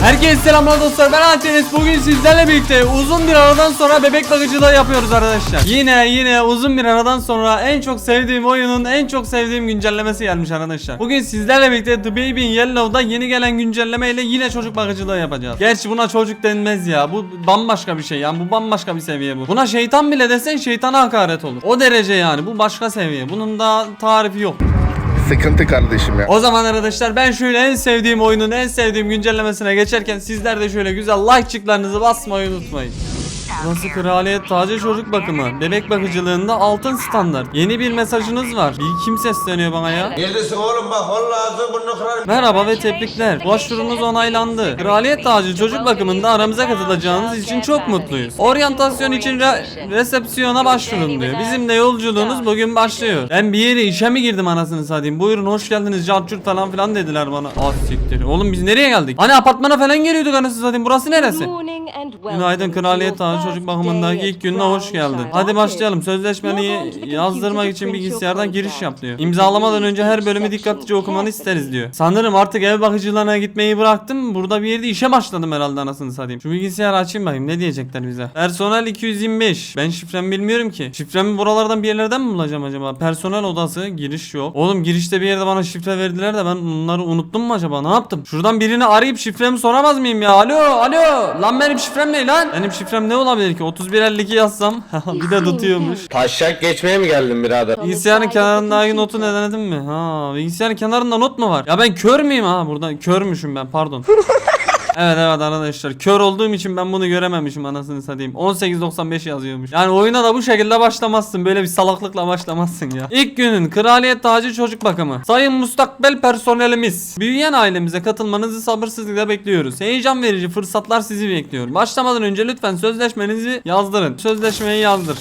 Herkese selamlar dostlar. Ben Antenes bugün sizlerle birlikte uzun bir aradan sonra bebek bakıcılığı yapıyoruz arkadaşlar. Yine yine uzun bir aradan sonra en çok sevdiğim oyunun en çok sevdiğim güncellemesi gelmiş arkadaşlar. Bugün sizlerle birlikte The Baby in Yellow'da yeni gelen güncelleme ile yine çocuk bakıcılığı yapacağız. Gerçi buna çocuk denmez ya. Bu bambaşka bir şey yani. Bu bambaşka bir seviye bu. Buna şeytan bile desen şeytana hakaret olur. O derece yani. Bu başka seviye. Bunun da tarifi yok Sıkıntı kardeşim ya. o zaman arkadaşlar ben şöyle en sevdiğim oyunun en sevdiğim güncellemesine geçerken sizler de şöyle güzel like'çıklarınızı basmayı unutmayın. Burası kraliyet tacı çocuk bakımı. Bebek bakıcılığında altın standart. Yeni bir mesajınız var. Bir kim sesleniyor bana ya? Neredesin oğlum bak vallahi ağzını burnunu kırarım. Merhaba ve tebrikler. Başvurunuz onaylandı. Kraliyet tacı çocuk bakımında aramıza katılacağınız için çok mutluyuz. Oryantasyon için re- resepsiyona başvurun diyor. Bizim de yolculuğunuz bugün başlıyor. Ben bir yere işe mi girdim anasını satayım? Buyurun hoş geldiniz carçurt falan filan dediler bana. Az siktir. Oğlum biz nereye geldik? Hani apartmana falan geliyorduk anasını satayım. Burası neresi? Günaydın Kraliyet Tacı Çocuk Bakımındaki ilk gününe hoş geldin. Hadi başlayalım. Sözleşmeni yazdırmak için bilgisayardan giriş yap diyor. İmzalamadan önce her bölümü dikkatlice okumanı isteriz diyor. Sanırım artık ev bakıcılığına gitmeyi bıraktım. Burada bir yerde işe başladım herhalde anasını satayım. Şu bilgisayarı açayım bakayım ne diyecekler bize. Personel 225. Ben şifremi bilmiyorum ki. Şifremi buralardan bir yerlerden mi bulacağım acaba? Personel odası giriş yok. Oğlum girişte bir yerde bana şifre verdiler de ben bunları unuttum mu acaba? Ne yaptım? Şuradan birini arayıp şifremi soramaz mıyım ya? Alo alo. Lan benim şifrem ne lan? Benim şifrem ne olabilir ki? 3152 yazsam. bir de tutuyormuş. Taşak geçmeye mi geldin birader? Bilgisayarın kenarındaki notu ne denedin mi? Ha, bilgisayarın kenarında not mu var? Ya ben kör müyüm ha? Burada körmüşüm ben pardon. Evet evet arkadaşlar. Kör olduğum için ben bunu görememişim anasını satayım. 18.95 yazıyormuş. Yani oyuna da bu şekilde başlamazsın. Böyle bir salaklıkla başlamazsın ya. İlk günün kraliyet tacı çocuk bakımı. Sayın mustakbel personelimiz. Büyüyen ailemize katılmanızı sabırsızlıkla bekliyoruz. Heyecan verici fırsatlar sizi bekliyor. Başlamadan önce lütfen sözleşmenizi yazdırın. Sözleşmeyi yazdır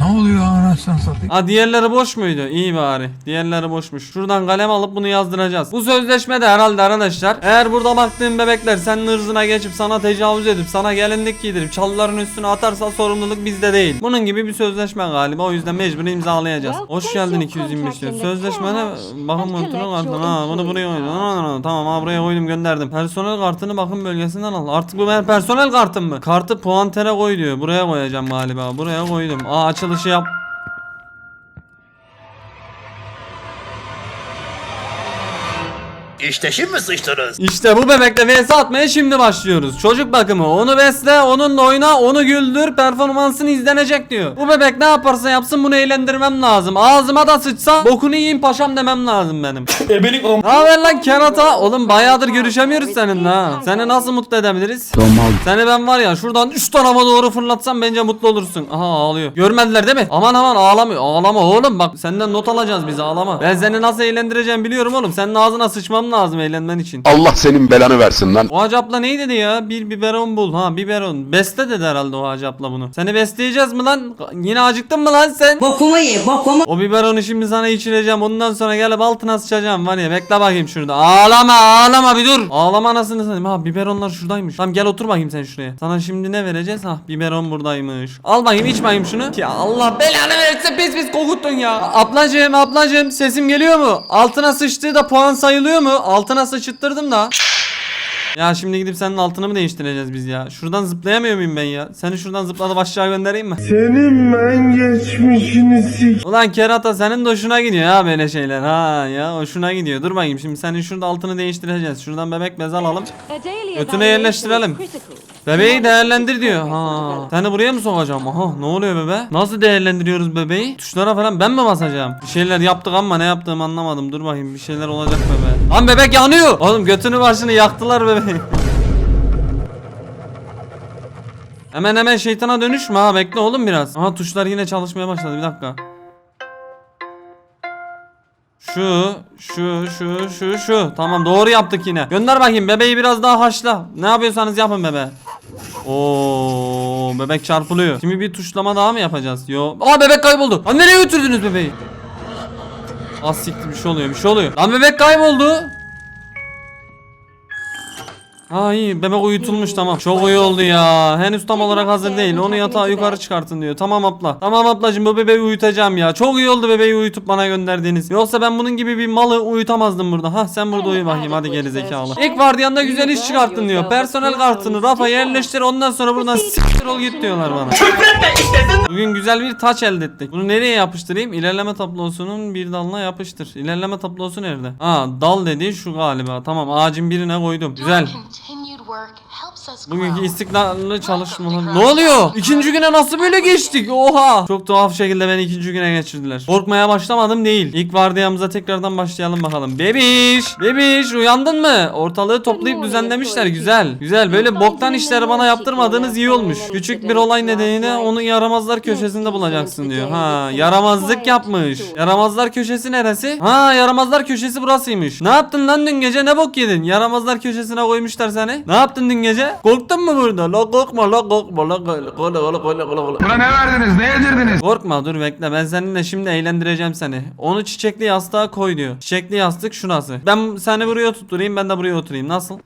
Ne oluyor anasını satayım? Ha diğerleri boş muydu? İyi bari. Diğerleri boşmuş. Şuradan kalem alıp bunu yazdıracağız. Bu sözleşme de herhalde arkadaşlar. Eğer burada baktığın bebekler senin ırzına geçip sana tecavüz edip sana gelinlik giydirip çalıların üstüne atarsa sorumluluk bizde değil. Bunun gibi bir sözleşme galiba. O yüzden mecbur imzalayacağız. Hoş geldin 225 diyor. Sözleşmene bakım kontrol kartını. Ha bunu buraya koydum. Tamam ha buraya koydum gönderdim. Personel kartını bakım bölgesinden al. Artık bu benim personel kartım mı? Kartı puantere koy diyor. Buraya koyacağım galiba. Buraya koydum. Aa açılışı yap. İşte şimdi sıçtınız. İşte bu bebekle vs atmaya şimdi başlıyoruz. Çocuk bakımı. Onu besle, onunla oyna, onu güldür, performansın izlenecek diyor. Bu bebek ne yaparsa yapsın bunu eğlendirmem lazım. Ağzıma da sıçsa bokunu yiyin paşam demem lazım benim. Ebelik om. Ne haber lan kerata? Oğlum bayağıdır görüşemiyoruz seninle ha. Seni nasıl mutlu edebiliriz? Seni ben var ya şuradan 3 tarafa doğru fırlatsam bence mutlu olursun. Aha ağlıyor. Görmediler değil mi? Aman aman ağlamıyor. Ağlama oğlum bak senden not alacağız biz ağlama. Ben seni nasıl eğlendireceğim biliyorum oğlum. Senin ağzına sıçmam lazım eğlenmen için. Allah senin belanı versin lan. O hacı abla neyi dedi ya? Bir biberon bul. Ha biberon. Beste dedi herhalde o hacı abla bunu. Seni besleyeceğiz mi lan? Yine acıktın mı lan sen? Bokumu ye, bokumu. O biberonu şimdi sana içireceğim. Ondan sonra gelip altına sıçacağım var ya. Bekle bakayım şurada. Ağlama ağlama bir dur. Ağlama anasını satayım. Ha biberonlar şuradaymış. Tamam gel otur bakayım sen şuraya. Sana şimdi ne vereceğiz? Ha biberon buradaymış. Al bakayım iç bakayım şunu. Ya Allah belanı versin pis pis kokuttun ya. Ablacığım ablacığım sesim geliyor mu? Altına sıçtığı da puan sayılıyor mu? Altına sıçıttırdım da. Ya şimdi gidip senin altını mı değiştireceğiz biz ya? Şuradan zıplayamıyor muyum ben ya? Seni şuradan zıplatıp aşağı göndereyim mi? Senin ben geçmişini sik. Ulan kerata senin de hoşuna gidiyor ha böyle şeyler ha ya hoşuna gidiyor. Dur bakayım şimdi senin şurada altını değiştireceğiz. Şuradan bebek bez alalım. Götüne yerleştirelim. Bebeği değerlendir diyor. Ha. Seni buraya mı sokacağım? Aha ne oluyor bebe? Nasıl değerlendiriyoruz bebeği? Tuşlara falan ben mi basacağım? Bir şeyler yaptık ama ne yaptığımı anlamadım. Dur bakayım bir şeyler olacak bebe. Lan bebek yanıyor. Oğlum götünü başını yaktılar bebeği. Hemen hemen şeytana dönüşme ha bekle oğlum biraz. Aha tuşlar yine çalışmaya başladı bir dakika. Şu, şu, şu, şu, şu. Tamam doğru yaptık yine. Gönder bakayım bebeği biraz daha haşla. Ne yapıyorsanız yapın bebe. Oo, bebek çarpılıyor. Şimdi bir tuşlama daha mı yapacağız? Yo. Aa bebek kayboldu. Lan nereye götürdünüz bebeği? Az siktir bir şey oluyor, bir şey oluyor. Lan bebek kayboldu. Ha iyi bebek uyutulmuş tamam. Çok iyi oldu ya. Henüz tam olarak hazır değil. Onu yatağa yukarı çıkartın diyor. Tamam abla. Tamam ablacığım bu bebeği uyutacağım ya. Çok iyi oldu bebeği uyutup bana gönderdiğiniz. Yoksa ben bunun gibi bir malı uyutamazdım burada. Ha sen burada uyu bakayım hadi geri zekalı. İlk vardiyanda güzel iş çıkarttın diyor. Personel kartını rafa yerleştir ondan sonra buradan siktir ol git diyorlar bana. Bugün güzel bir taç elde ettik. Bunu nereye yapıştırayım? İlerleme tablosunun bir dalına yapıştır. İlerleme tablosu nerede? Ha dal dediği şu galiba. Tamam ağacın birine koydum. Güzel. continued work Bugünkü istikrarlı çalışmalar. Ne oluyor? İkinci güne nasıl böyle geçtik? Oha! Çok tuhaf şekilde beni ikinci güne geçirdiler. Korkmaya başlamadım değil. İlk vardiyamıza tekrardan başlayalım bakalım. Bebiş! Bebiş uyandın mı? Ortalığı toplayıp düzenlemişler. Güzel. Güzel. Böyle boktan işleri bana yaptırmadığınız iyi olmuş. Küçük bir olay nedeniyle onu yaramazlar köşesinde bulacaksın diyor. Ha yaramazlık yapmış. Yaramazlar köşesi neresi? Ha yaramazlar köşesi burasıymış. Ne yaptın lan dün gece? Ne bok yedin? Yaramazlar köşesine koymuşlar seni. Ne yaptın dün gece? Korktun mu burada? La korkma la korkma la korkma la korkma la korkma. Buna ne verdiniz? Ne yedirdiniz? Korkma dur bekle ben seninle şimdi eğlendireceğim seni. Onu çiçekli yastığa koy diyor. Çiçekli yastık şurası. Ben seni buraya tutturayım ben de buraya oturayım. Nasıl?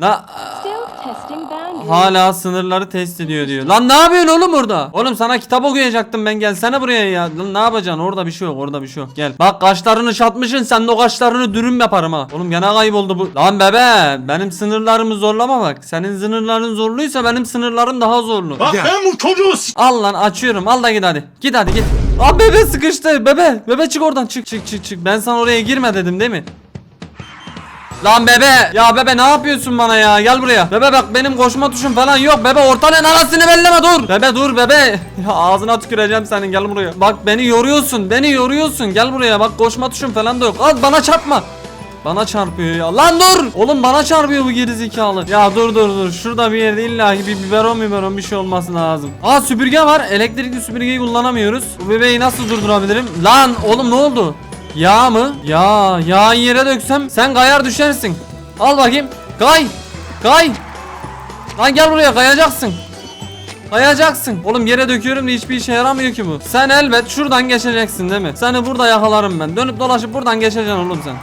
La hala sınırları test ediyor diyor. Lan ne yapıyorsun oğlum orada? Oğlum sana kitap okuyacaktım ben gelsene buraya ya. Lan ne yapacaksın? Orada bir şey yok orada bir şey yok. Gel. Bak kaşlarını çatmışsın sen de o kaşlarını dürüm yaparım ha. Oğlum gene kayboldu bu. Lan bebe benim sınırlarımı zorlama bak. Senin sınırların zorluysa benim sınırlarım daha zorlu. Bak ben bu çocuğu Al lan açıyorum. Al da git hadi. Git hadi git. Aa bebe sıkıştı. Bebe. Bebe çık oradan. Çık çık çık çık. Ben sana oraya girme dedim değil mi? Lan bebe. Ya bebe ne yapıyorsun bana ya? Gel buraya. Bebe bak benim koşma tuşum falan yok. Bebe ortanın arasını belleme dur. Bebe dur bebe. Ya ağzına tüküreceğim senin gel buraya. Bak beni yoruyorsun. Beni yoruyorsun. Gel buraya. Bak koşma tuşum falan da yok. Al bana çarpma. Bana çarpıyor ya. Lan dur. Oğlum bana çarpıyor bu gerizekalı. Ya dur dur dur. Şurada bir yerde illa bir biberon biberon bir şey olması lazım. Aa süpürge var. Elektrikli süpürgeyi kullanamıyoruz. Bu bebeği nasıl durdurabilirim? Lan oğlum ne oldu? Yağ mı? Ya yağ yere döksem sen kayar düşersin. Al bakayım. Kay. Kay. Lan gel buraya kayacaksın. Kayacaksın. Oğlum yere döküyorum da hiçbir işe yaramıyor ki bu. Sen elbet şuradan geçeceksin değil mi? Seni burada yakalarım ben. Dönüp dolaşıp buradan geçeceksin oğlum sen.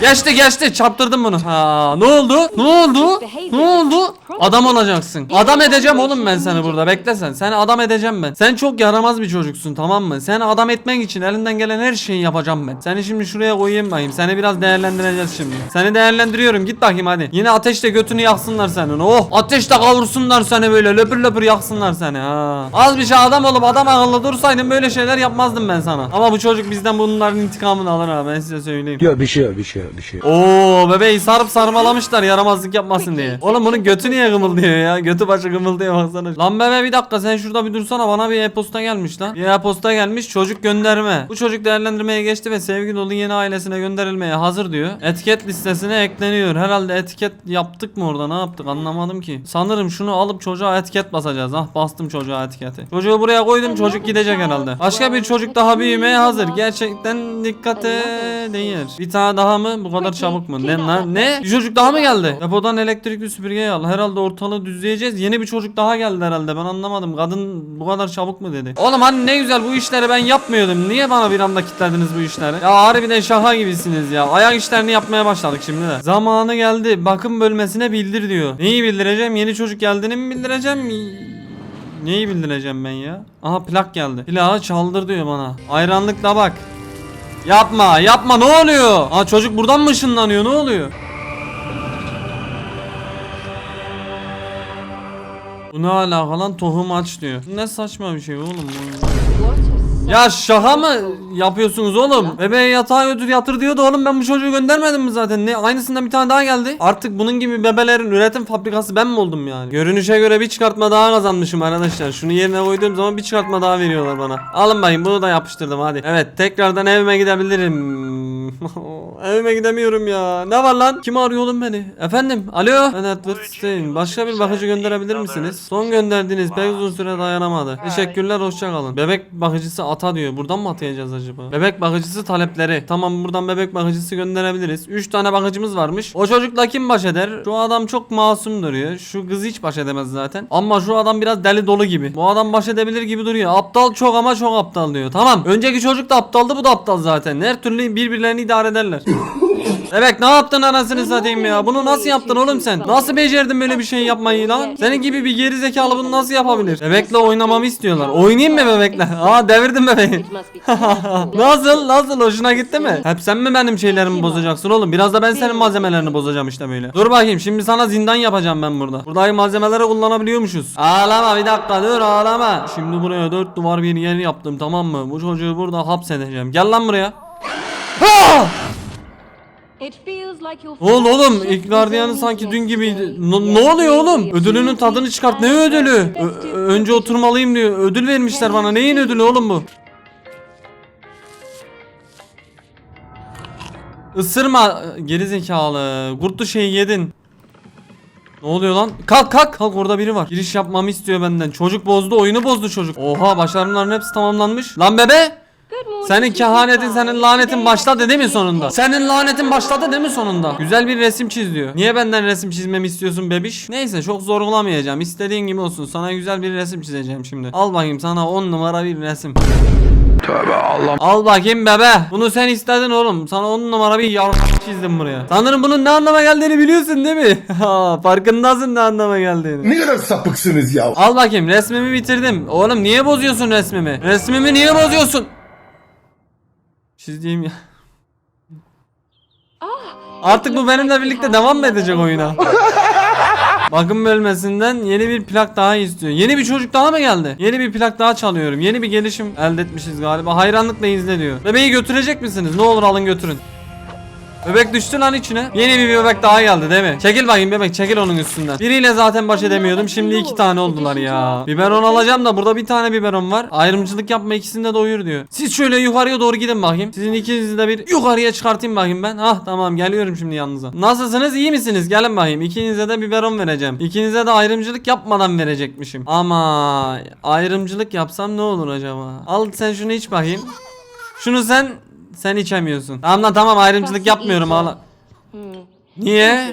Geçti geçti çarptırdım bunu. Ha ne oldu? Ne oldu? Ne oldu? Adam olacaksın. Adam edeceğim oğlum ben seni burada. Bekle sen. Seni adam edeceğim ben. Sen çok yaramaz bir çocuksun tamam mı? Seni adam etmek için elinden gelen her şeyi yapacağım ben. Seni şimdi şuraya koyayım bakayım. Seni biraz değerlendireceğiz şimdi. Seni değerlendiriyorum. Git bakayım hadi. Yine ateşle götünü yaksınlar senin. Oh ateşle kavursunlar seni böyle löpür löpür yaksınlar seni ha. Az bir şey adam olup adam akıllı dursaydın böyle şeyler yapmazdım ben sana. Ama bu çocuk bizden bunların intikamını alır ha ben size söyleyeyim. Yok bir şey yok bir şey yok bir şey. Oo bebeği sarıp sarmalamışlar yaramazlık yapmasın diye. Oğlum bunun götü niye gımıldıyor ya? Götü başı gımıldıyor baksana. Lan bebe bir dakika sen şurada bir dursana bana bir e-posta gelmiş lan. Bir e-posta gelmiş çocuk gönderme. Bu çocuk değerlendirmeye geçti ve sevgi dolu yeni ailesine gönderilmeye hazır diyor. Etiket listesine ekleniyor. Herhalde etiket yaptık mı orada ne yaptık anlamadım ki. Sanırım şunu alıp çocuğa etiket basacağız. Ah bastım çocuğa etiketi. Çocuğu buraya koydum çocuk gidecek herhalde. Başka bir çocuk daha büyümeye hazır. Gerçekten dikkate değer. Bir tane daha mı? Bu kadar çabuk mu? Ne lan? Ne? Bir çocuk daha mı geldi? Depodan elektrikli süpürgeyi al. Herhalde ortalığı düzleyeceğiz. Yeni bir çocuk daha geldi herhalde. Ben anlamadım. Kadın bu kadar çabuk mu dedi? Oğlum hani ne güzel bu işleri ben yapmıyordum. Niye bana bir anda kilitlediniz bu işleri? Ya harbiden şaka gibisiniz ya. Ayak işlerini yapmaya başladık şimdi de. Zamanı geldi. Bakım bölmesine bildir diyor. Neyi bildireceğim? Yeni çocuk geldiğini mi bildireceğim? Neyi bildireceğim ben ya? Aha plak geldi. Plağı çaldır diyor bana. Ayranlıkla bak. Yapma yapma ne oluyor? Aa çocuk buradan mı ışınlanıyor ne oluyor? Bu ne alaka lan tohum aç diyor. Ne saçma bir şey oğlum bu. Ya şaka mı yapıyorsunuz oğlum? Bebeği yatağa götür yatır diyordu oğlum ben bu çocuğu göndermedim mi zaten? Ne aynısından bir tane daha geldi. Artık bunun gibi bebelerin üretim fabrikası ben mi oldum yani? Görünüşe göre bir çıkartma daha kazanmışım arkadaşlar. Şunu yerine koyduğum zaman bir çıkartma daha veriyorlar bana. Alın bakayım bunu da yapıştırdım hadi. Evet tekrardan evime gidebilirim. evime gidemiyorum ya. Ne var lan? Kim arıyor oğlum beni? Efendim? Alo? Ben Edward Stein. Başka bir bakıcı gönderebilir misiniz? Son gönderdiğiniz pek uzun süre dayanamadı. Teşekkürler hoşça kalın. Bebek bakıcısı ata diyor. Buradan mı atayacağız acaba? Bebek bakıcısı talepleri. Tamam buradan bebek bakıcısı gönderebiliriz. 3 tane bakıcımız varmış. O çocukla kim baş eder? Şu adam çok masum duruyor. Şu kız hiç baş edemez zaten. Ama şu adam biraz deli dolu gibi. Bu adam baş edebilir gibi duruyor. Aptal çok ama çok aptal diyor. Tamam. Önceki çocuk da aptaldı bu da aptal zaten. Her türlü birbirlerini idare ederler. Bebek ne yaptın anasını satayım ya? Bunu nasıl yaptın oğlum sen? Nasıl becerdin böyle bir şey yapmayı lan? Senin gibi bir geri zekalı bunu nasıl yapabilir? Bebekle oynamamı istiyorlar. Oynayayım mı bebekle? Aa devirdim bebeği. nasıl? Nasıl? Hoşuna gitti mi? Hep sen mi benim şeylerimi bozacaksın oğlum? Biraz da ben senin malzemelerini bozacağım işte böyle. Dur bakayım şimdi sana zindan yapacağım ben burada. Buradaki malzemeleri kullanabiliyormuşuz. Ağlama bir dakika dur ağlama. Şimdi buraya dört duvar bir yer yaptım tamam mı? Bu çocuğu burada hapsedeceğim. Gel lan buraya. Ha! Oğlum oğlum ilk gardiyanı sanki dün gibiydi. Ne oluyor oğlum? Ödülünün tadını çıkart. Ne ödülü? Ö- önce oturmalıyım diyor. Ödül vermişler bana. Neyin ödülü oğlum bu? Isırma geri zekalı. Kurtlu şeyi yedin. Ne oluyor lan? Kalk kalk. Kalk orada biri var. Giriş yapmamı istiyor benden. Çocuk bozdu. Oyunu bozdu çocuk. Oha başarımların hepsi tamamlanmış. Lan bebe. Senin kehanetin, senin lanetin başladı değil mi sonunda? Senin lanetin başladı değil mi sonunda? Güzel bir resim çiz diyor. Niye benden resim çizmemi istiyorsun bebiş? Neyse çok zorlamayacağım. İstediğin gibi olsun. Sana güzel bir resim çizeceğim şimdi. Al bakayım sana 10 numara bir resim. Tövbe Allah. Al bakayım bebe. Bunu sen istedin oğlum. Sana 10 numara bir yar çizdim buraya. Sanırım bunun ne anlama geldiğini biliyorsun değil mi? Ha, Farkındasın ne anlama geldiğini. Ne kadar sapıksınız ya. Al bakayım resmimi bitirdim. Oğlum niye bozuyorsun resmimi? Resmimi niye bozuyorsun? Çizdiğim ya. Artık bu benimle birlikte devam mı edecek oyuna? Bakım bölmesinden yeni bir plak daha istiyor. Yeni bir çocuk daha mı geldi? Yeni bir plak daha çalıyorum. Yeni bir gelişim elde etmişiz galiba. Hayranlıkla izle diyor. Bebeği götürecek misiniz? Ne olur alın götürün. Bebek düştü lan içine. Yeni bir bebek daha geldi değil mi? Çekil bakayım bebek çekil onun üstünden. Biriyle zaten baş edemiyordum. Şimdi iki tane oldular ya. Biberon alacağım da burada bir tane biberon var. Ayrımcılık yapma ikisini de doyur diyor. Siz şöyle yukarıya doğru gidin bakayım. Sizin ikinizi de bir yukarıya çıkartayım bakayım ben. Ah tamam geliyorum şimdi yanınıza. Nasılsınız iyi misiniz? Gelin bakayım. İkinize de biberon vereceğim. İkinize de ayrımcılık yapmadan verecekmişim. Ama ayrımcılık yapsam ne olur acaba? Al sen şunu iç bakayım. Şunu sen sen içemiyorsun. Tamam lan tamam ayrımcılık yapmıyorum hala. Niye?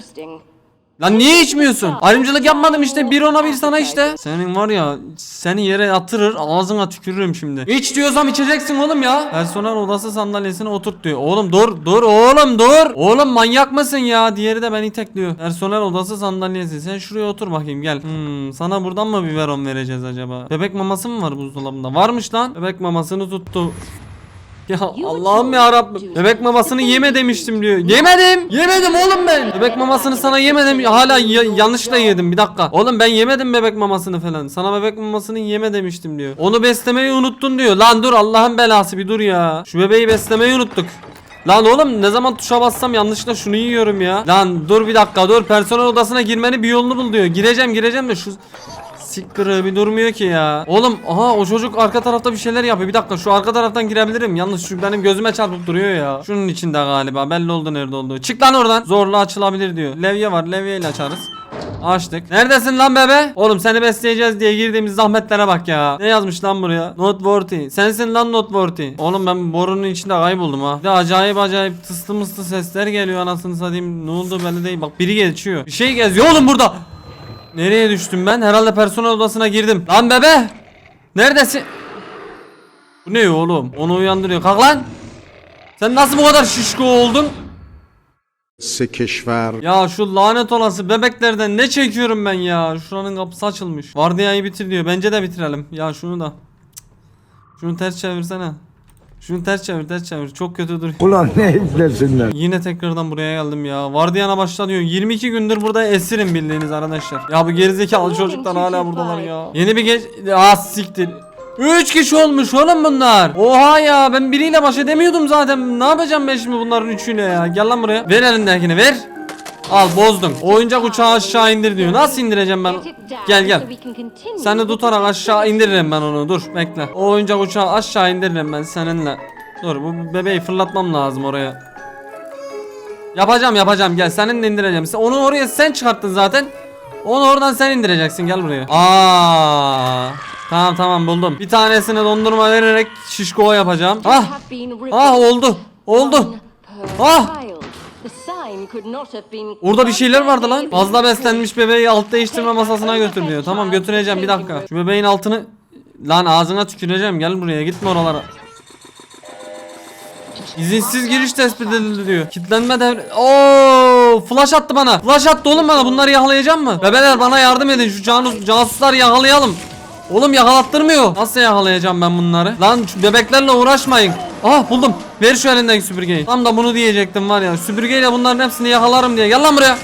Lan niye içmiyorsun? Ayrımcılık yapmadım işte bir ona bir sana işte. Senin var ya seni yere yatırır ağzına tükürürüm şimdi. İç diyorsam içeceksin oğlum ya. Personel odası sandalyesine oturt diyor. Oğlum dur dur oğlum dur. Oğlum manyak mısın ya? Diğeri de beni tekliyor. Personel odası sandalyesi. Sen şuraya otur bakayım gel. Hmm, sana buradan mı biberon vereceğiz acaba? Bebek maması mı var buzdolabında? Varmış lan. Bebek mamasını tuttu. Ya Allah'ım ya Rabbim. Bebek mamasını yeme demiştim diyor. Yemedim. Yemedim oğlum ben. Bebek mamasını sana yemedim. Hala ya- yanlışla yedim. Bir dakika. Oğlum ben yemedim bebek mamasını falan. Sana bebek mamasını yeme demiştim diyor. Onu beslemeyi unuttun diyor. Lan dur Allah'ın belası bir dur ya. Şu bebeği beslemeyi unuttuk. Lan oğlum ne zaman tuşa bassam yanlışlıkla şunu yiyorum ya. Lan dur bir dakika dur personel odasına girmenin bir yolunu bul diyor. Gireceğim gireceğim de şu Sikırı bir durmuyor ki ya. Oğlum aha o çocuk arka tarafta bir şeyler yapıyor. Bir dakika şu arka taraftan girebilirim. Yalnız şu benim gözüme çarpıp duruyor ya. Şunun içinde galiba. Belli oldu nerede olduğu. Çık lan oradan. Zorla açılabilir diyor. Levye var. Levyeyle açarız. Açtık. Neredesin lan bebe? Oğlum seni besleyeceğiz diye girdiğimiz zahmetlere bak ya. Ne yazmış lan buraya? Not worthy. Sensin lan not worthy. Oğlum ben borunun içinde kayboldum ha. Bir de acayip acayip tıslı mıslı sesler geliyor anasını satayım. Ne oldu belli değil. Bak biri geçiyor. Bir şey geziyor oğlum burada. Nereye düştüm ben? Herhalde personel odasına girdim. Lan bebe! Neredesin? Bu ne oğlum? Onu uyandırıyor. Kalk lan! Sen nasıl bu kadar şişko oldun? Sekişver. Ya şu lanet olası bebeklerden ne çekiyorum ben ya? Şuranın kapısı açılmış. Vardiyayı bitir diyor. Bence de bitirelim. Ya şunu da. Şunu ters çevirsene. Şunu ters çevir, ters çevir. Çok kötü duruyor. Ulan ne izlesinler. Yine tekrardan buraya geldim ya. Vardiyana başla diyor. 22 gündür burada esirim bildiğiniz arkadaşlar. Ya bu gerizekalı çocuklar hala buradalar ya. Yeni bir geç... Ah siktir. 3 kişi olmuş oğlum bunlar. Oha ya ben biriyle baş edemiyordum zaten. Ne yapacağım ben şimdi bunların üçüyle ya. Gel lan buraya. Ver elindekini ver. Al bozdun. Oyuncak uçağı aşağı indir diyor. Nasıl indireceğim ben? Gel gel. Seni tutarak aşağı indiririm ben onu. Dur bekle. O oyuncak uçağı aşağı indiririm ben seninle. Dur bu bebeği fırlatmam lazım oraya. Yapacağım yapacağım gel seninle indireceğim. Sen- Onu oraya sen çıkarttın zaten. Onu oradan sen indireceksin gel buraya. Aa. Tamam tamam buldum. Bir tanesine dondurma vererek şişko yapacağım. Ah. Ah oldu. Oldu. Ah. Orada bir şeyler vardı lan. Fazla beslenmiş bebeği alt değiştirme masasına götür diyor. Tamam götüreceğim bir dakika. Şu bebeğin altını Lan ağzına tüküreceğim gel buraya gitme oralara. İzinsiz giriş tespit edildi diyor. Kitlenme devre... Oo, flash attı bana. Flash attı oğlum bana. Bunları yakalayacağım mı? Bebeler bana yardım edin. Şu canus, casusları yakalayalım. Oğlum yakalattırmıyor. Nasıl yakalayacağım ben bunları? Lan şu bebeklerle uğraşmayın. Ah buldum. Ver şu elindeki süpürgeyi. Tam da bunu diyecektim var ya. Süpürgeyle bunların hepsini yakalarım diye. Gel lan buraya.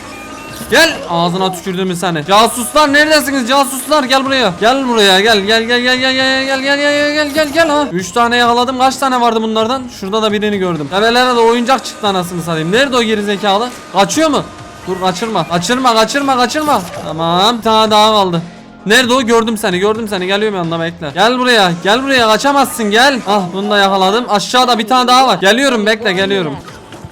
Gel ağzına tükürdüm seni. Casuslar neredesiniz casuslar gel buraya. Gel buraya gel gel gel gel gel gel gel gel gel gel gel gel ha. 3 tane yakaladım. Kaç tane vardı bunlardan? Şurada da birini gördüm. Bebelere de oyuncak çıktı anasını satayım. Nerede o gerizekalı? Kaçıyor mu? Dur kaçırma. Kaçırma kaçırma kaçırma. Tamam bir tane daha kaldı. Nerede o? Gördüm seni. Gördüm seni. Geliyorum yanına bekle. Gel buraya. Gel buraya. Kaçamazsın. Gel. Ah bunu da yakaladım. Aşağıda bir tane daha var. Geliyorum bekle geliyorum.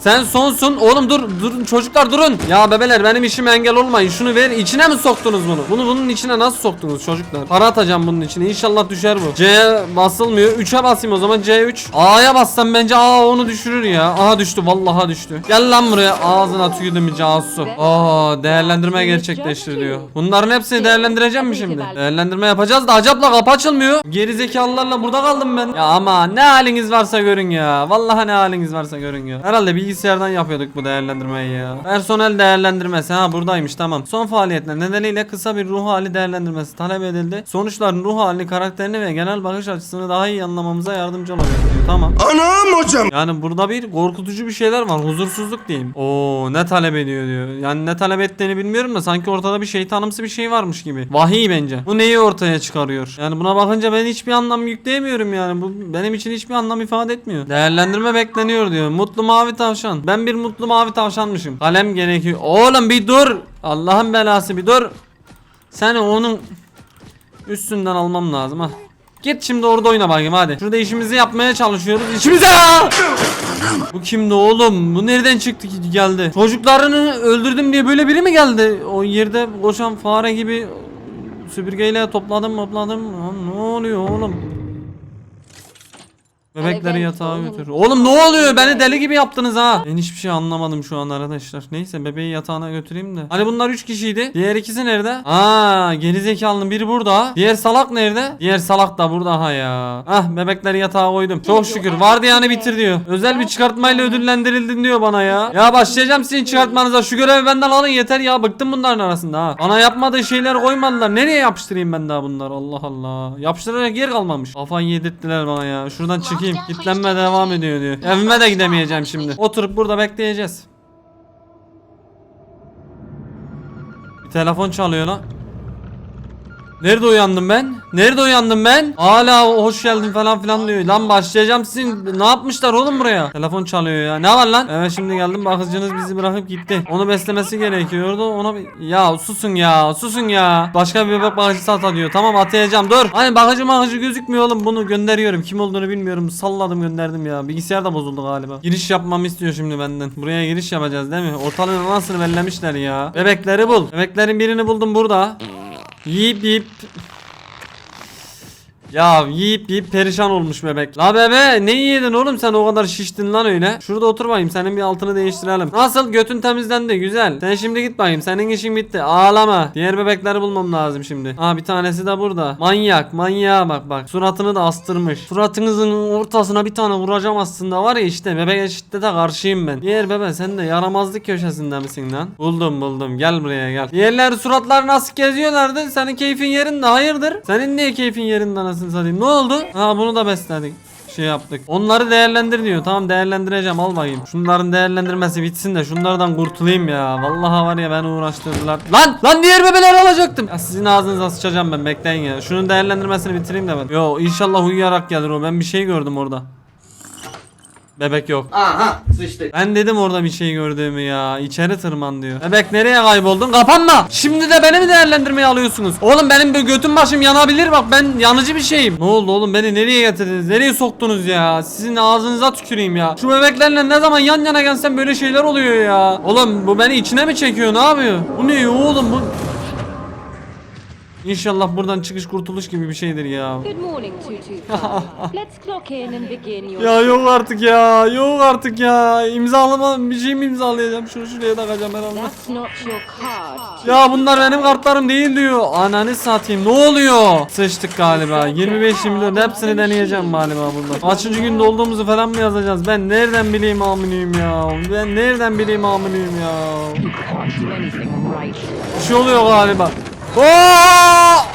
Sen sonsun. Oğlum dur durun çocuklar durun. Ya bebeler benim işime engel olmayın. Şunu ver. İçine mi soktunuz bunu? Bunu bunun içine nasıl soktunuz çocuklar? Para atacağım bunun içine. İnşallah düşer bu. C'ye basılmıyor. 3'e basayım o zaman C3. A'ya bassam bence A onu düşürür ya. Aha düştü. Vallahi düştü. Gel lan buraya. Ağzına tüydüm casusu. Aa değerlendirme gerçekleştir diyor. Bunların hepsini değerlendireceğim mi şimdi? Değerlendirme yapacağız da acaba kapı açılmıyor. Geri zekalılarla burada kaldım ben. Ya ama ne haliniz varsa görün ya. Vallahi ne haliniz varsa görün ya. Herhalde bilgisayardan yapıyorduk bu değerlendirmeyi ya. Personel değerlendirmesi ha buradaymış tamam. Son faaliyetler nedeniyle kısa bir ruh hali değerlendirmesi talep edildi. Sonuçların ruh halini, karakterini ve genel bakış açısını daha iyi anlamamıza yardımcı olacak diyor. Tamam. Anam hocam. Yani burada bir korkutucu bir şeyler var. Huzursuzluk diyeyim. Oo ne talep ediyor diyor. Yani ne talep ettiğini bilmiyorum da sanki ortada bir şeytanımsı bir şey varmış gibi. Vahiy bence. Bu neyi ortaya çıkarıyor? Yani buna bakınca ben hiçbir anlam yükleyemiyorum yani. Bu benim için hiçbir anlam ifade etmiyor. Değerlendirme bekleniyor diyor. Mutlu mavi tavşan. Ben bir mutlu mavi tavşanmışım. Kalem gerekiyor. Oğlum bir dur. Allah'ın belası bir dur. Sen onun üstünden almam lazım ha. Git şimdi orada oyna bakayım hadi. Şurada işimizi yapmaya çalışıyoruz. İşimize! Bu kimdi oğlum? Bu nereden çıktı ki geldi? Çocuklarını öldürdüm diye böyle biri mi geldi? O yerde koşan fare gibi süpürgeyle topladım topladım. Ne oluyor oğlum? Bebekleri Evet, yatağa götür. Oğlum ne oluyor? Beni deli gibi yaptınız ha. Ben hiçbir şey anlamadım şu an arkadaşlar. Neyse bebeği yatağına götüreyim de. Hani bunlar 3 kişiydi. Diğer ikisi nerede? Aa, gerizekalının biri burada. Diğer salak nerede? Diğer salak da burada ha ya. Ah bebekleri yatağa koydum. Çok şükür. Vardı yani bitir diyor. Özel bir çıkartmayla ödüllendirildin diyor bana ya. Ya başlayacağım sizin çıkartmanıza. Şu görevi benden alın yeter ya. Bıktım bunların arasında ha. Bana yapmadığı şeyler koymadılar. Nereye yapıştırayım ben daha bunları? Allah Allah. Yapıştıracak yer kalmamış. Kafayı yedirttiler bana ya. Şuradan çıkayım. Kitlenme devam ediyor diyor. Evime de gidemeyeceğim şimdi. Oturup burada bekleyeceğiz. Bir telefon çalıyor lan. Nerede uyandım ben? Nerede uyandım ben? Hala hoş geldin falan filan diyor. Lan başlayacağım sizin ne yapmışlar oğlum buraya? Telefon çalıyor ya. Ne var lan? Evet şimdi geldim bakıcınız bizi bırakıp gitti. Onu beslemesi gerekiyordu. Ona. Ya susun ya susun ya. Başka bir bebek bakıcısı ata diyor. Tamam atayacağım dur. Hani bakıcı bakıcı gözükmüyor oğlum. Bunu gönderiyorum. Kim olduğunu bilmiyorum. Salladım gönderdim ya. Bilgisayar da bozuldu galiba. Giriş yapmamı istiyor şimdi benden. Buraya giriş yapacağız değil mi? Ortalığın anasını bellemişler ya. Bebekleri bul. Bebeklerin birini buldum burada. Yip yip ya yiyip yiyip perişan olmuş bebek. La bebe ne yedin oğlum sen o kadar şiştin lan öyle. Şurada otur bakayım senin bir altını değiştirelim. Nasıl götün temizlendi güzel. Sen şimdi git bakayım senin işin bitti. Ağlama. Diğer bebekleri bulmam lazım şimdi. Aa bir tanesi de burada. Manyak manyağa bak bak. Suratını da astırmış. Suratınızın ortasına bir tane vuracağım aslında var ya işte bebek eşitte de karşıyım ben. Diğer bebe sen de yaramazlık köşesinde misin lan? Buldum buldum gel buraya gel. Diğerleri suratlar nasıl geziyorlardı? Senin keyfin yerinde hayırdır? Senin niye keyfin yerinde anasını satayım? Ne oldu? Ha bunu da besledik şey yaptık. Onları değerlendir diyor. Tamam değerlendireceğim al bakayım. Şunların değerlendirmesi bitsin de şunlardan kurtulayım ya. Vallahi var ya beni uğraştırdılar. Lan lan diğer bebeleri alacaktım. Ya sizin ağzınıza sıçacağım ben bekleyin ya. Şunun değerlendirmesini bitireyim de ben. Yo inşallah uyuyarak gelir o. Ben bir şey gördüm orada. Bebek yok. Aha sıçtık. Ben dedim orada bir şey gördüğümü ya. İçeri tırman diyor. Bebek nereye kayboldun? Kapanma. Şimdi de beni mi değerlendirmeye alıyorsunuz? Oğlum benim bir götüm başım yanabilir bak ben yanıcı bir şeyim. Ne oldu oğlum beni nereye getirdiniz? Nereye soktunuz ya? Sizin ağzınıza tüküreyim ya. Şu bebeklerle ne zaman yan yana gelsem böyle şeyler oluyor ya. Oğlum bu beni içine mi çekiyor? Ne yapıyor? Bu ne oğlum bu? İnşallah buradan çıkış kurtuluş gibi bir şeydir ya. Good morning, 225. Let's clock in and begin your Ya yok artık ya. Yok artık ya. İmzalama bir şey mi imzalayacağım? Şunu şuraya takacağım herhalde. Ya bunlar benim kartlarım değil diyor. Ananı satayım. Ne oluyor? Sıçtık galiba. 25 24 hepsini deneyeceğim galiba burada. Kaçıncı günde olduğumuzu falan mı yazacağız? Ben nereden bileyim aminiyim ya? Ben nereden bileyim aminiyim ya? Bir şey oluyor galiba. Oo!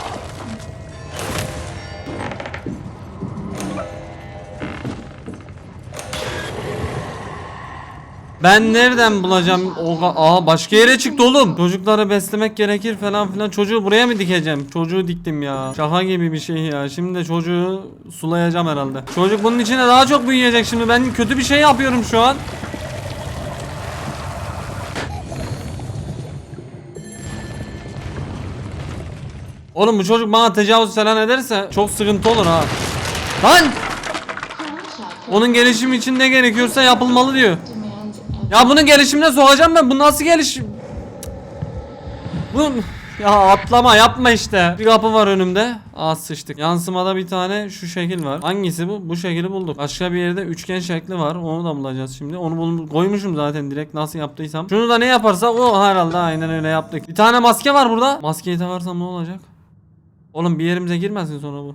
Ben nereden bulacağım? O Aa başka yere çıktı oğlum. Çocukları beslemek gerekir falan filan. Çocuğu buraya mı dikeceğim? Çocuğu diktim ya. Şaka gibi bir şey ya. Şimdi de çocuğu sulayacağım herhalde. Çocuk bunun içine daha çok büyüyecek şimdi. Ben kötü bir şey yapıyorum şu an. Oğlum bu çocuk bana tecavüz falan ederse çok sıkıntı olur ha. Lan! Onun gelişimi için ne gerekiyorsa yapılmalı diyor. Ya bunun gelişimine sokacağım ben. Bu nasıl gelişim? Bu ya atlama yapma işte. Bir kapı var önümde. Aa sıçtık. Yansımada bir tane şu şekil var. Hangisi bu? Bu şekli bulduk. Başka bir yerde üçgen şekli var. Onu da bulacağız şimdi. Onu bul koymuşum zaten direkt nasıl yaptıysam. Şunu da ne yaparsak o herhalde aynen öyle yaptık. Bir tane maske var burada. Maskeyi takarsam ne olacak? Oğlum bir yerimize girmesin sonra bu.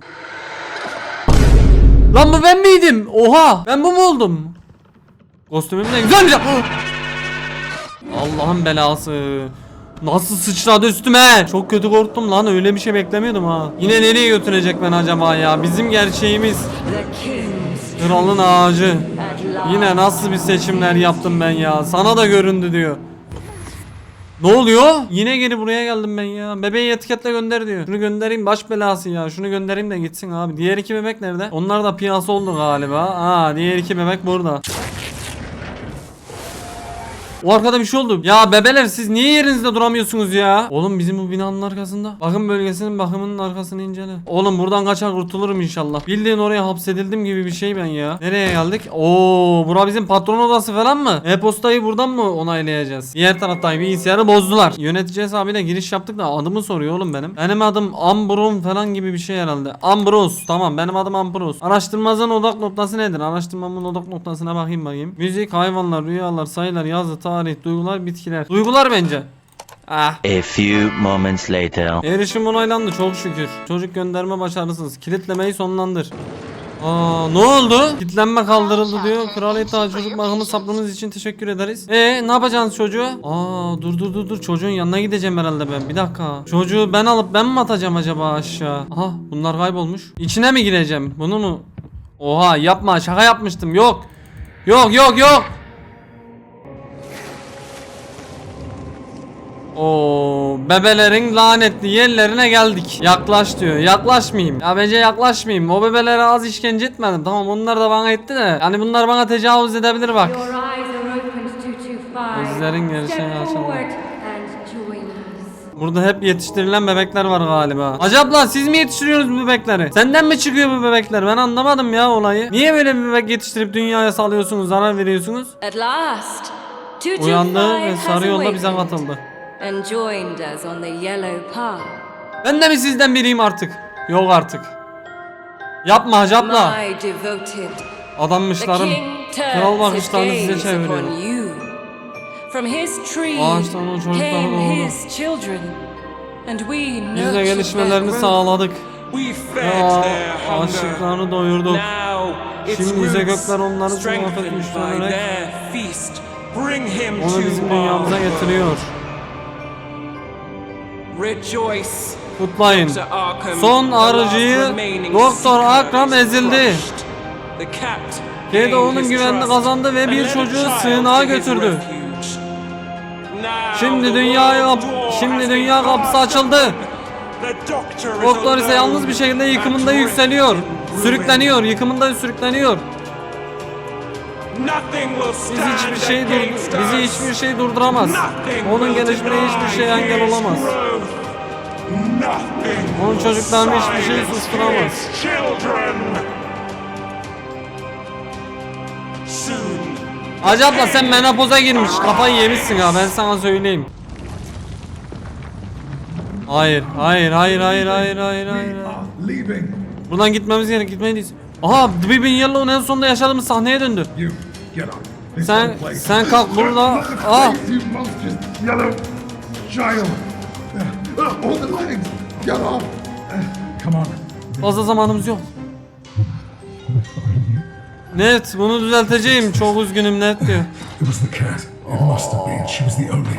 Lan bu ben miydim? Oha! Ben bu mu oldum? Kostümüm ne güzelmiş. Allah'ın belası. Nasıl sıçradı üstüme? Çok kötü korktum lan öyle bir şey beklemiyordum ha. Yine nereye götürecek ben acaba ya? Bizim gerçeğimiz. Kralın ağacı. Yine nasıl bir seçimler yaptım ben ya? Sana da göründü diyor. Ne oluyor? Yine geri buraya geldim ben ya. Bebeği etiketle gönder diyor. Şunu göndereyim baş belası ya. Şunu göndereyim de gitsin abi. Diğer iki bebek nerede? Onlar da piyasa oldu galiba. Aa diğer iki bebek burada. O arkada bir şey oldu. Ya bebeler siz niye yerinizde duramıyorsunuz ya? Oğlum bizim bu binanın arkasında. Bakım bölgesinin bakımının arkasını incele. Oğlum buradan kaçar kurtulurum inşallah. Bildiğin oraya hapsedildim gibi bir şey ben ya. Nereye geldik? Oo, bura bizim patron odası falan mı? E-postayı buradan mı onaylayacağız? Diğer taraftan bilgisayarı bozdular. Yönetici hesabıyla giriş yaptık da adımı soruyor oğlum benim. Benim adım Ambron falan gibi bir şey herhalde. Ambros. Tamam benim adım Ambros. Araştırmamızın odak noktası nedir? Araştırmamın odak noktasına bakayım bakayım. Müzik, hayvanlar, rüyalar, sayılar, yazı, tarih, duygular, bitkiler. Duygular bence. Ah. A few moments later. Erişim onaylandı çok şükür. Çocuk gönderme başarısız. Kilitlemeyi sonlandır. Aa ne oldu? Kilitlenme kaldırıldı diyor. Kraliyet Ağa çocuk bakımı saplınız için teşekkür ederiz. E ne yapacaksınız çocuğu? Aa dur dur dur dur çocuğun yanına gideceğim herhalde ben. Bir dakika. Çocuğu ben alıp ben mi atacağım acaba aşağı? Aha bunlar kaybolmuş. İçine mi gireceğim? Bunu mu? Oha yapma şaka yapmıştım. Yok. Yok yok yok. Oo, bebelerin lanetli yerlerine geldik. Yaklaş diyor. Yaklaşmayayım. Ya bence yaklaşmayayım. O bebelere az işkence etmedim. Tamam onlar da bana etti de. Yani bunlar bana tecavüz edebilir bak. Your eyes are opened, 225. Gözlerin gerçeği Step açıldı. forward and join us. Burada hep yetiştirilen bebekler var galiba. Acaba siz mi yetiştiriyorsunuz bu bebekleri? Senden mi çıkıyor bu bebekler? Ben anlamadım ya olayı. Niye böyle bir bebek yetiştirip dünyaya salıyorsunuz, zarar veriyorsunuz? At last, 225 Uyandı ve sarı yolda bize katıldı. And joined us on the yellow path. Ben de mi sizden biriyim artık? Yok artık. Yapma. My devoted The Adanmışlarım. king Kral turns his bakışlarını size gaze çeviriyor. upon you. From his tree Ağaçtan o çocukları came doğdu. his children. And we Biz nurtured de gelişmelerini growth. sağladık. We fed Ya their hunger. açlıklarını doyurduk. Now its Şimdi roots, gökler onları strengthened muhabbet by güçlenerek their feast, bring him Onu to bizim dünyamıza our getiriyor. Kutlayın. Son arıcıyı Doktor Akram ezildi. Kedi onun güvenini kazandı ve bir çocuğu sığınağa götürdü. Şimdi door şimdi dünya kapısı açıldı. Doktor ise yalnız bir şekilde yıkımında yükseliyor. Sürükleniyor, yıkımında sürükleniyor. Nothing will Biz stand hiçbir şey dur bizi hiçbir şey durduramaz. Onun gelişimine hiçbir şey engel olamaz. Onun çocuklarını hiçbir şey susturamaz. Acaba sen menopoza girmiş. Kafayı yemişsin ha ben sana söyleyeyim. Hayır, hayır, hayır, hayır, hayır, hayır, hayır. Buradan gitmemiz gerek, gitmeliyiz. Aha, The in Yellow'un en sonunda yaşadığımız sahneye döndü. Sen, sen kalk burada. Ah, Come on. fazla zamanımız yok. Net, bunu düzelteceğim. Çok üzgünüm net diyor. It was the cat. It must have been. She was the only. I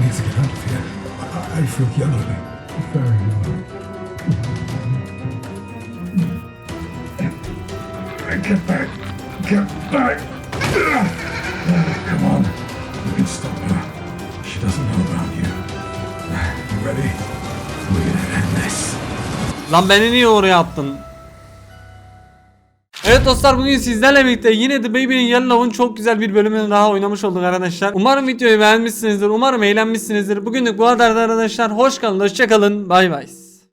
need to get out of here. I feel yellow. Very yellow. Get back. Get back. Come on. We can stop her. She doesn't know about you. You ready? We're gonna end this. Lan beni niye oraya attın? Evet dostlar bugün sizlerle birlikte yine The Baby in Yellow'un çok güzel bir bölümünü daha oynamış olduk arkadaşlar. Umarım videoyu beğenmişsinizdir. Umarım eğlenmişsinizdir. Bugünlük bu kadar arkadaşlar. Hoş kalın, hoşça kalın. Bay bay.